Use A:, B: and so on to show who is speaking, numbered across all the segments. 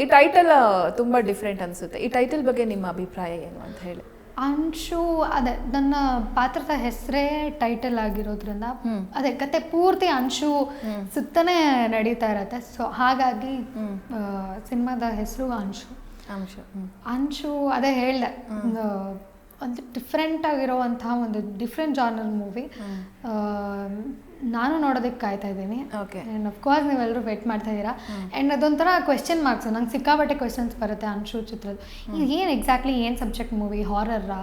A: ಈ ಟೈಟಲ್ ತುಂಬ ಡಿಫ್ರೆಂಟ್ ಅನಿಸುತ್ತೆ. ಈ ಟೈಟಲ್ ಬಗ್ಗೆ ನಿಮ್ಮ ಅಭಿಪ್ರಾಯ ಏನು ಅಂತ ಹೇಳಿ?
B: ಅಂಶು ಅದೇ ನನ್ನ ಪಾತ್ರದ ಹೆಸರೇ ಟೈಟಲ್ ಆಗಿರೋದ್ರಿಂದ ಅದೇ ಕತೆ ಪೂರ್ತಿ ಅಂಶು ಸುತ್ತನೇ ನಡೀತಾ ಇರತ್ತೆ. ಸೊ ಹಾಗಾಗಿ ಸಿನಿಮಾದ ಹೆಸರು ಅಂಶು.
A: ಅಂಶು
B: ಅಂಶು ಅದೇ ಹೇಳ್ದೆ. ಒಂದು ಡಿಫ್ರೆಂಟ್ ಆಗಿರುವಂತಹ ಒಂದು ಡಿಫ್ರೆಂಟ್ ಜಾನರ್ ಮೂವಿ ನಾನು ನೋಡೋದಕ್ಕೆ ಕಾಯ್ತಾ ಇದ್ದೀನಿ.
A: ಓಕೆ
B: ಆ್ಯಂಡ್ ಅಫ್ಕೋರ್ಸ್ ನೀವೆಲ್ಲರೂ ವೆಯ್ಟ್ ಮಾಡ್ತಾ ಇದ್ದೀರಾ. ಆ್ಯಂಡ್ ಅದೊಂಥರ ಕ್ವೆಶನ್ ಮಾರ್ಕ್ಸ್ ನಂಗೆ ಸಿಕ್ಕಾಪಟ್ಟೆ ಕ್ವೆಶನ್ಸ್ ಬರುತ್ತೆ ಅನ್ಶು ಚಿತ್ರದ ಇದು ಏನು ಎಕ್ಸಾಕ್ಟ್ಲಿ ಏನು ಸಬ್ಜೆಕ್ಟ್ ಮೂವಿ ಹಾರರ್ರಾ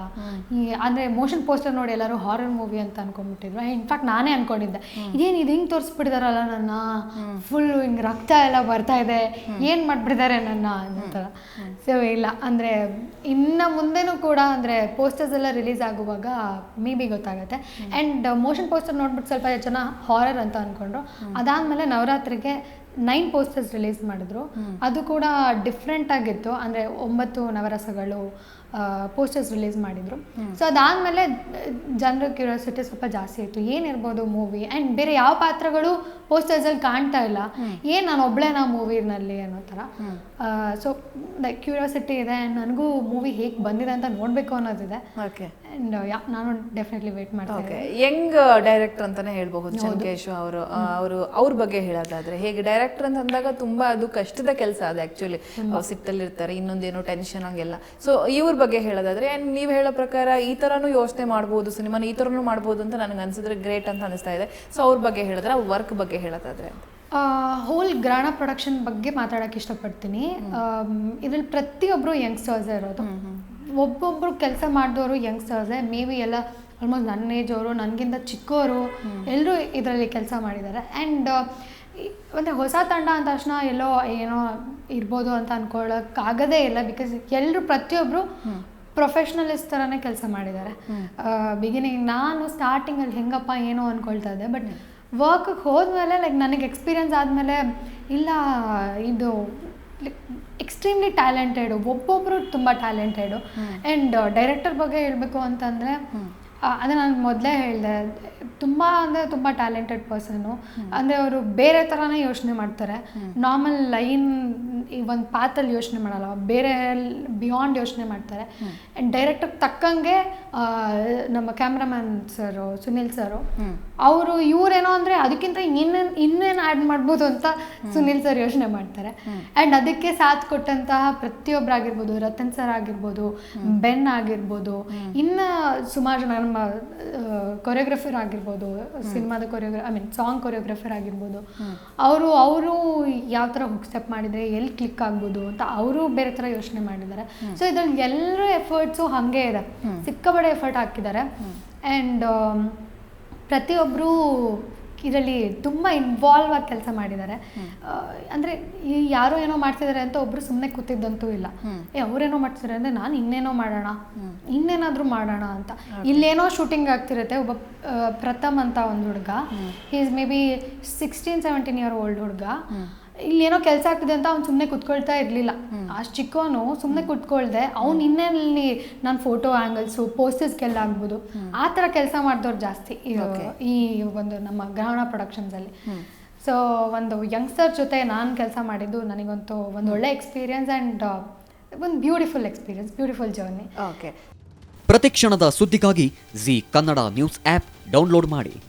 B: ಈ ಅಂದರೆ ಮೋಷನ್ ಪೋಸ್ಟರ್ ನೋಡಿ ಎಲ್ಲರೂ ಹಾರರ್ ಮೂವಿ ಅಂತ ಅನ್ಕೊಂಡ್ಬಿಟ್ಟಿದ್ರು. ಇನ್ಫ್ಯಾಕ್ಟ್ ನಾನೇ ಅನ್ಕೊಂಡಿದ್ದೆ. ಇದೇನು ಇದು ಹಿಂಗೆ ತೋರಿಸ್ಬಿಟ್ಟಿದಾರಲ್ಲ ನನ್ನ? ಫುಲ್ಲು ಹಿಂಗೆ ರಕ್ತ ಎಲ್ಲ ಬರ್ತಾ ಇದೆ. ಏನು ಮಾಡಿಬಿಟ್ಟಿದ್ದಾರೆ ನನ್ನ? ಅನ್ನೋ ಥರ ಸೊ ಇಲ್ಲ. ಅಂದರೆ ಇನ್ನು ಮುಂದೆನೂ ಕೂಡ ಅಂದರೆ ಪೋಸ್ಟರ್ಸ್ ಎಲ್ಲ ರಿಲೀಸ್ ಆಗುವಾಗ ಮೇ ಬಿ ಗೊತ್ತಾಗುತ್ತೆ ಆ್ಯಂಡ್ ಮೋಷನ್ ಪೋಸ್ಟರ್ ನೋಡ್ಬಿಟ್ಟು ಸ್ವಲ್ಪ ಜನ ಹಾರರ್ ಅಂತ ಅಂದ್ಕೊಂಡ್ರು ಅದಾದಮೇಲೆ ನವರಾತ್ರಿಗೆ ನೈನ್ ಪೋಸ್ಟರ್ಸ್ ರಿಲೀಸ್ ಮಾಡಿದ್ರು. ಅದು ಕೂಡ ಡಿಫ್ರೆಂಟ್ ಆಗಿತ್ತು. ಅಂದರೆ ಒಂಬತ್ತು ನವರಸಗಳು ಪೋಸ್ಟರ್ಸ್ ರಿಲೀಸ್ ಮಾಡಿದ್ರು. ಸೊ ಅದಾದಮೇಲೆ ಜನರ ಕ್ಯೂರಿಯಾಸಿಟಿ ಸ್ವಲ್ಪ ಜಾಸ್ತಿ ಆಯಿತು. ಏನಿರ್ಬೋದು ಮೂವಿ? ಆ್ಯಂಡ್ ಬೇರೆ ಯಾವ ಪಾತ್ರಗಳು ಪೋಸ್ಟರ್ಸಲ್ಲಿ ಕಾಣ್ತಾ ಇಲ್ಲ. ಏನು ನಾನು ಒಬ್ಳೇನಾ ಮೂವಿನಲ್ಲಿ ಅನ್ನೋ ಥರ. ಸೊ ಲೈಕ್ ಕ್ಯೂರಿಯಾಸಿಟಿ ಇದೆ. ಆ್ಯಂಡ್ ನನಗೂ ಮೂವಿ ಹೇಗೆ ಬಂದಿದೆ ಅಂತ ನೋಡಬೇಕು ಅನ್ನೋದಿದೆ.
A: ಓಕೆ
B: ಆ್ಯಂಡ್ ಯಾ ನಾನು ಡೆಫಿನೆಟ್ಲಿ ವೇಟ್
A: ಮಾಡ್ತೇನೆ ಯಂಗ್ ಡೈರೆಕ್ಟರ್ ಅಂತಾನೆ ಹೇಳ್ಬಹುದು. ಚಂಕೇಶ್ ಅವರು ಅವರು ಅವ್ರ ಬಗ್ಗೆ ಹೇಳೋದಾದ್ರೆ ಹೇಗೆ ಡೈರೆಕ್ಟರ್ ಅಂತ ಅಂದಾಗ ತುಂಬಾ ಅದು ಕಷ್ಟದ ಕೆಲಸ ಅದು ಆಕ್ಚುಲಿ ಸಿಟ್ಟಲ್ಲಿರ್ತಾರೆ ಇನ್ನೊಂದೇನೋ ಟೆನ್ಷನ್ ಹಂಗೆಲ್ಲ. ಸೊ ಇವ್ರ ಬಗ್ಗೆ ಹೇಳೋದಾದ್ರೆ ಆ್ಯಂಡ್ ನೀವು ಹೇಳೋ ಪ್ರಕಾರ ಈ ತರನು ಯೋಚನೆ ಮಾಡ್ಬೋದು ಸಿನಿಮಾನ ಈ ತರನು ಮಾಡ್ಬೋದು ಅಂತ ನನಗೆ ಅನ್ಸಿದ್ರೆ ಗ್ರೇಟ್ ಅಂತ ಅನಿಸ್ತಾ ಇದೆ. ಸೊ ಅವ್ರ ಬಗ್ಗೆ ಹೇಳಿದ್ರೆ ವರ್ಕ್ ಬಗ್ಗೆ ಹೇಳೋದಾದ್ರೆ
B: ಹೋಲ್ ಗ್ರಾಣ ಪ್ರೊಡಕ್ಷನ್ ಬಗ್ಗೆ ಮಾತಾಡಕ್ಕೆ ಇಷ್ಟಪಡ್ತೀನಿ. ಇದ್ರಲ್ಲಿ ಪ್ರತಿಯೊಬ್ಬರು ಯಂಗ್ಸ್ಟರ್ಸೇ ಇರೋದು. ಒಬ್ಬೊಬ್ಬರು ಕೆಲಸ ಮಾಡಿದವರು ಯಂಗ್ಸ್ಟರ್ಸೇ ಮೇ ಬಿ ಎಲ್ಲ ಆಲ್ಮೋಸ್ಟ್ ನನ್ನ ಏಜ್ ಅವರು ನನಗಿಂತ ಚಿಕ್ಕವರು ಎಲ್ಲರೂ ಇದರಲ್ಲಿ ಕೆಲಸ ಮಾಡಿದ್ದಾರೆ. ಆ್ಯಂಡ್ ಅಂದರೆ ಹೊಸ ತಂಡ ಅಂದ ತಕ್ಷಣ ಎಲ್ಲೋ ಏನೋ ಇರ್ಬೋದು ಅಂತ ಅನ್ಕೊಳ್ಳೋಕ್ಕಾಗದೇ ಇಲ್ಲ ಬಿಕಾಸ್ ಎಲ್ಲರೂ ಪ್ರತಿಯೊಬ್ಬರು ಪ್ರೊಫೆಷ್ನಲಿಸ್ಟ್ ಥರನೇ ಕೆಲಸ ಮಾಡಿದ್ದಾರೆ. ಬಿಗಿನಿಂಗ್ ನಾನು ಸ್ಟಾರ್ಟಿಂಗಲ್ಲಿ ಹೆಂಗಪ್ಪ ಏನೋ ಅಂದ್ಕೊಳ್ತಾ ಇದ್ದೆ ಬಟ್ ವರ್ಕಿಗೆ ಹೋದ್ಮೇಲೆ ಲೈಕ್ ನನಗೆ ಎಕ್ಸ್ಪೀರಿಯನ್ಸ್ ಆದಮೇಲೆ ಇಲ್ಲ ಇದು ಎಕ್ಸ್ಟ್ರೀಮ್ಲಿ ಟ್ಯಾಲೆಂಟೆಡು ಒಬ್ಬೊಬ್ಬರು ತುಂಬ ಟ್ಯಾಲೆಂಟೆಡು ಆ್ಯಂಡ್ ಡೈರೆಕ್ಟರ್ ಬಗ್ಗೆ ಹೇಳಬೇಕು ಅಂತಂದರೆ ಅದೇ ನಾನು ಮೊದಲೇ ಹೇಳಿದೆ ತುಂಬ ಅಂದರೆ ತುಂಬ ಟ್ಯಾಲೆಂಟೆಡ್ ಪರ್ಸನ್ನು ಅಂದರೆ ಅವರು ಬೇರೆ ಥರನೇ ಯೋಚನೆ ಮಾಡ್ತಾರೆ. ನಾರ್ಮಲ್ ಲೈನ್ ಈ ಒಂದು ಪಾತಲ್ಲಿ ಯೋಚನೆ ಮಾಡಲ್ಲ ಬೇರೆ ಬಿಯಾಂಡ್ ಯೋಚನೆ ಮಾಡ್ತಾರೆ. ಆ್ಯಂಡ್ ಡೈರೆಕ್ಟಾಗಿ ತಕ್ಕಂಗೆ ನಮ್ಮ ಕ್ಯಾಮ್ರಾಮ್ಯಾನ್ ಸರು ಸುನಿಲ್ ಸರು ಅವರು ಇವರೇನೋ ಅಂದರೆ ಅದಕ್ಕಿಂತ ಇನ್ನೇನು ಇನ್ನೇನು ಆ್ಯಡ್ ಮಾಡ್ಬೋದು ಅಂತ ಸುನಿಲ್ ಸರ್ ಯೋಚನೆ ಮಾಡ್ತಾರೆ. ಆ್ಯಂಡ್ ಅದಕ್ಕೆ ಸಾಥ್ ಕೊಟ್ಟಂತಹ ಪ್ರತಿಯೊಬ್ಬರಾಗಿರ್ಬೋದು ರತನ್ ಸರ್ ಆಗಿರ್ಬೋದು ಬೆನ್ ಆಗಿರ್ಬೋದು ಇನ್ನು ಸುಮಾರು ಜನ ನಮ್ಮ ಕೊರಿಯೋಗ್ರಫರ್ ಆಗಿರ್ಬೋದು ಸಿನಿಮಾದ ಕೊರಿಯೋಗ್ರ ಐ ಮೀನ್ ಸಾಂಗ್ ಕೊರಿಯೋಗ್ರಫರ್ ಆಗಿರ್ಬೋದು ಅವರು ಅವರು ಯಾವ ಥರ ಹುಕ್ ಸ್ಟೆಪ್ ಮಾಡಿದರೆ ಎಲ್ಲಿ ಕ್ಲಿಕ್ ಆಗ್ಬೋದು ಅಂತ ಅವರು ಬೇರೆ ಥರ ಯೋಚನೆ ಮಾಡಿದ್ದಾರೆ. ಸೊ ಇದ್ರಲ್ಲಿ ಎಲ್ಲರ ಎಫರ್ಟ್ಸು ಹಾಗೆ ಇದೆ. ಸಿಕ್ಕಾಬಡೆ ಎಫರ್ಟ್ ಹಾಕಿದ್ದಾರೆ. ಆ್ಯಂಡ್ ಪ್ರತಿಯೊಬ್ಬರು ಇದರಲ್ಲಿ ತುಂಬ ಇನ್ವಾಲ್ವ್ ಆಗಿ ಕೆಲಸ ಮಾಡಿದ್ದಾರೆ ಅಂದರೆ ಈ ಯಾರೋ ಏನೋ ಮಾಡ್ತಿದ್ದಾರೆ ಅಂತ ಒಬ್ಬರು ಸುಮ್ಮನೆ ಕೂತಿದ್ದಂತೂ ಇಲ್ಲ. ಏ ಅವರೇನೋ ಮಾಡ್ತಿದ್ದಾರೆ ಅಂದರೆ ನಾನು ಇನ್ನೇನೋ ಮಾಡೋಣ. ಇನ್ನೇನಾದರೂ ಮಾಡೋಣ ಅಂತ. ಇಲ್ಲೇನೋ ಶೂಟಿಂಗ್ ಆಗ್ತಿರುತ್ತೆ ಒಬ್ಬ ಪ್ರಥಮ್ ಅಂತ ಒಂದು ಹುಡುಗ. Is maybe sixteen seventeen year old ಹುಡುಗ. ಇಲ್ಲೇನೋ ಕೆಲಸ ಆಗ್ತಿದೆ ಅಂತ ಅವ್ನು ಸುಮ್ಮನೆ ಕುತ್ಕೊಳ್ತಾ ಇರಲಿಲ್ಲ. ಅಷ್ಟು ಚಿಕ್ಕವನು ಸುಮ್ಮನೆ ಕುತ್ಕೊಳ್ದೆ. ಅವ್ನು ಇನ್ನೇನಲ್ಲಿ ನಾನು ಫೋಟೋ ಆ್ಯಂಗಲ್ಸು ಪೋಸ್ಟರ್ಸ್ಗೆಲ್ಲ ಆಗ್ಬೋದು. ಆ ಥರ ಕೆಲಸ ಮಾಡಿದವ್ರು ಜಾಸ್ತಿ ಈ- ಈ ಒಂದು ನಮ್ಮ ಗ್ರಹಣ ಪ್ರೊಡಕ್ಷನ್ಸಲ್ಲಿ ಸೊ ಒಂದು ಯಂಗ್ಸ್ಟರ್ ಜೊತೆ ನಾನು ಕೆಲಸ ಮಾಡಿದ್ದು ನನಗಂತೂ ಒಂದು ಒಳ್ಳೆ ಎಕ್ಸ್ಪೀರಿಯನ್ಸ್ ಆ್ಯಂಡ್ ಒಂದು beautiful experience beautiful journey
A: okay.
C: ಪ್ರತಿ ಕ್ಷಣದ ಸುದ್ದಿಗಾಗಿ Zee Kannada news app download ಮಾಡಿ.